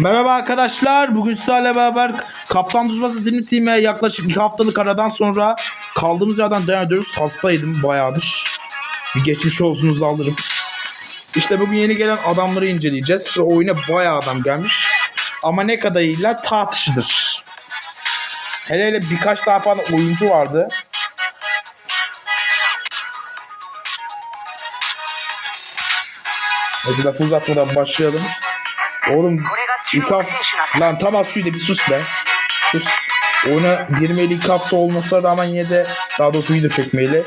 Merhaba arkadaşlar. Bugün sizlerle beraber Kaptan Tuzbası Dream Team'e yaklaşık bir haftalık aradan sonra kaldığımız yerden devam ediyoruz. Hastaydım bayağıdır. Bir geçmiş olsunuzu alırım. İşte bugün yeni gelen adamları inceleyeceğiz ve oyuna bayağı adam gelmiş. Ama ne kadarıyla tartışılır. Hele hele birkaç daha falan oyuncu vardı. Mesela fuz atmadan başlayalım. Oğlum Yıkaf... Lan tam az suyla bir sus be. Sus. Oyuna girmeli iki hafta olmasına rağmen yine de daha doğrusu video çekmeyeli.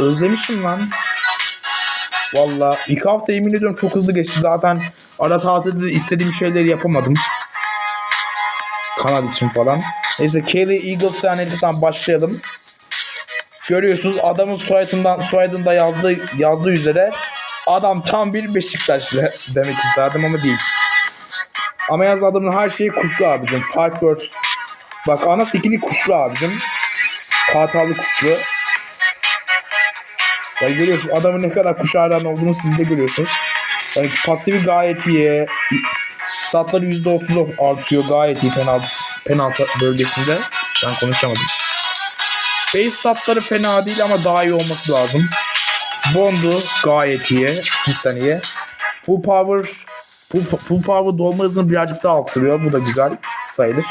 Özlemişim lan. Valla iki hafta yemin ediyorum çok hızlı geçti. Zaten ara tatilde istediğim şeyleri yapamadım. Kanal için falan. Neyse Kelly Eagles Eagles'tan başlayalım. Görüyorsunuz adamın soyadından soyadında yazdığı yazdığı üzere adam tam bir Beşiktaşlı demek isterdim ama değil. Ama yaz adamın her şeyi kuşlu abicim. Five Birds. Bak ana skill'i kuşlu abicim. Kartallı kuşlu. Ya görüyorsunuz adamın ne kadar kuş hayranı olduğunu siz de görüyorsunuz. Yani pasifi gayet iyi. Statları %30 artıyor. Gayet iyi penaltı, penaltı bölgesinde. Ben konuşamadım. Base statları fena değil ama daha iyi olması lazım. Bond'u gayet iyi. Cidden iyi. Full power Full, full power dolma hızını birazcık daha arttırıyor. Bu da güzel sayılır.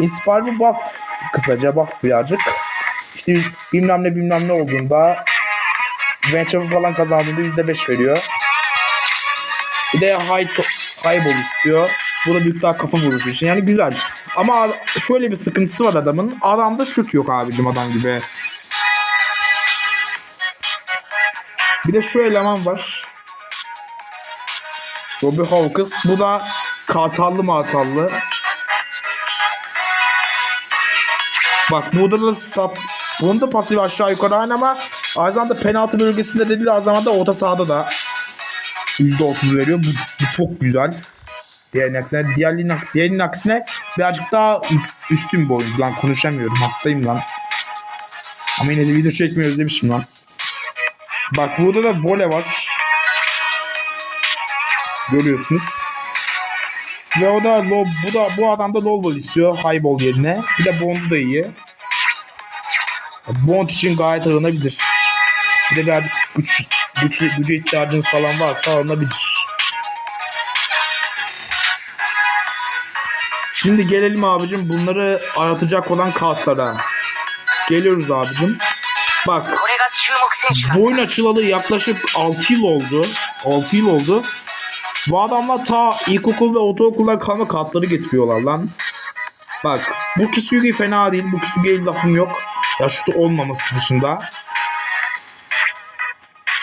Inspire bir buff kısaca buff birazcık. İşte bilmem ne bilmem ne olduğunda Venture falan kazandığında %5 veriyor. Bir de high, high ball istiyor. Bu da büyük daha kafa vuruşu için. Yani güzel. Ama şöyle bir sıkıntısı var adamın. Adamda şut yok abicim adam gibi. Bir de şu eleman var. Robbie Hawkins. Bu da kartallı martallı. Bak burada da stat bunun da pasif aşağı yukarı aynı ama aynı zamanda penaltı bölgesinde de değil aynı zamanda orta sahada da %30 veriyor. Bu, bu çok güzel. Diğerinin aksine, diğerinin, diğerinin aksine birazcık daha üstün bir oyuncu lan konuşamıyorum hastayım lan. Ama yine de video çekmeyi özlemişim lan. Bak burada da vole var. Görüyorsunuz. Ve o da low, bu da bu adam da low ball istiyor high ball yerine. Bir de Bond'u da iyi. Bond için gayet alınabilir. Bir de birazcık güç, güç, güce ihtiyacınız falan varsa alınabilir. Şimdi gelelim abicim bunları aratacak olan kartlara. Geliyoruz abicim. Bak. Bu oyun açılalı yaklaşık 6 yıl oldu. 6 yıl oldu. Bu adamlar ta ilkokul ve ortaokuldan kalma kartları getiriyorlar lan. Bak bu Kisugi fena değil. Bu Kisugi'ye lafım yok. Ya şutu olmaması dışında.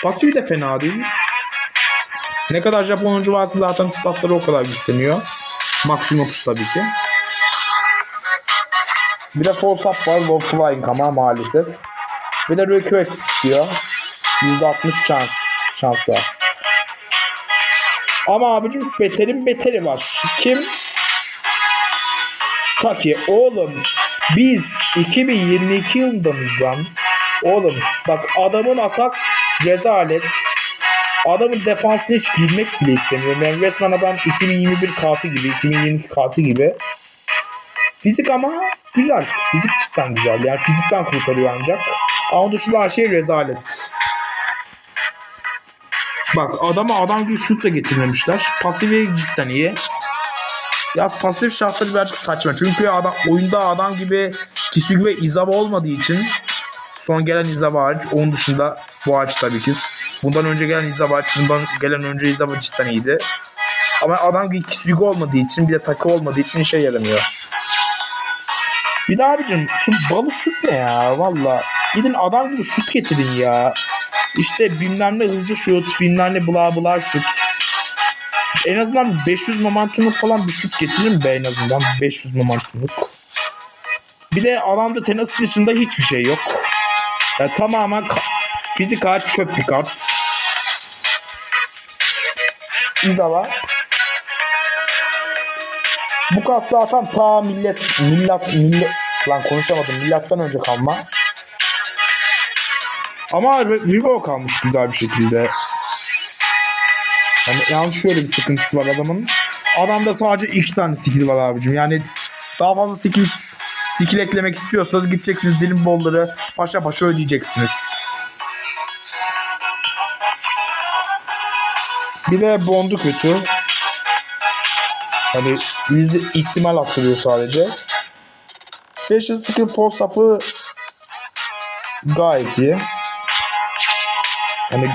Pasifi de fena değil. Ne kadar Japon oyuncu varsa zaten statları o kadar güçleniyor. Maksimum 30 tabii ki. Bir de False Up var. Low Flying ama maalesef. Bir de request istiyor. %60 şans. Şans var. Ama abicim beterin beteri var. Kim? Taki oğlum biz 2022 yılında mıyız lan? Oğlum bak adamın atak rezalet. Adamın defansına hiç girmek bile istemiyorum. Yani resmen adam 2021 kartı gibi, 2022 kartı gibi. Fizik ama güzel. Fizik cidden güzel. Yani fizikten kurtarıyor ancak. Ama dışında her şey rezalet. Bak adama adam gibi şut da getirmemişler. Pasifi cidden iyi. Yaz pasif şartları birazcık saçma. Çünkü adam oyunda adam gibi Kisugi ve Izawa olmadığı için son gelen Izawa hariç onun dışında bu hariç tabii ki. Bundan önce gelen Izawa hariç bundan gelen önce Izawa cidden iyiydi. Ama adam gibi Kisugi olmadığı için bir de takı olmadığı için işe yaramıyor. Bir de abicim şu balı şut ne ya valla. Gidin adam gibi şut getirin ya. İşte bilmem ne hızlı şut, bilmem ne bla bla şut. En azından 500 momentumluk falan bir şut getirin be en azından 500 momentumluk. Bir de adamda tenis dışında hiçbir şey yok. Ya tamamen fizik kart çöp bir kart. İzawa. Bu kart zaten ta millet millet millet lan konuşamadım millattan önce kalma. Ama Rivo kalmış güzel bir şekilde. Yani yalnız şöyle bir sıkıntısı var adamın. Adamda sadece iki tane skill var abicim. Yani daha fazla skill skill eklemek istiyorsanız gideceksiniz dilim bolları paşa paşa ödeyeceksiniz. Bir de bondu kötü. Hani yüzde ihtimal attırıyor sadece. Special skill force sapı gayet iyi. Hani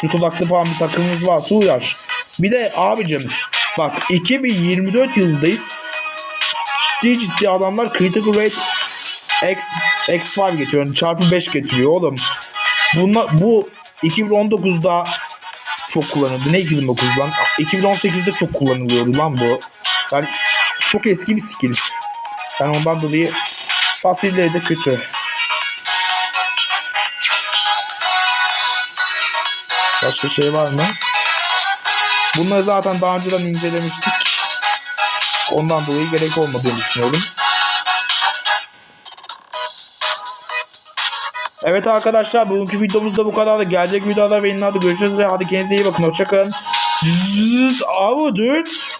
şut odaklı falan bir takımınız varsa uyar. Bir de abicim bak 2024 yılındayız. Ciddi ciddi adamlar critical rate X, X5 getiriyor. Yani çarpı 5 getiriyor oğlum. Bunla, bu 2019'da çok kullanıldı. Ne 2009 lan? 2018'de çok kullanılıyordu lan bu. Yani çok eski bir skill. Yani ondan dolayı pasifleri de kötü. Başka şey var mı? Bunları zaten daha önceden incelemiştik. Ondan dolayı gerek olmadığını düşünüyorum. Evet arkadaşlar bugünkü videomuz da bu kadar. Gelecek videoda ve yayınlarda görüşürüz. Hadi kendinize iyi bakın. Hoşçakalın. Avu. Kış.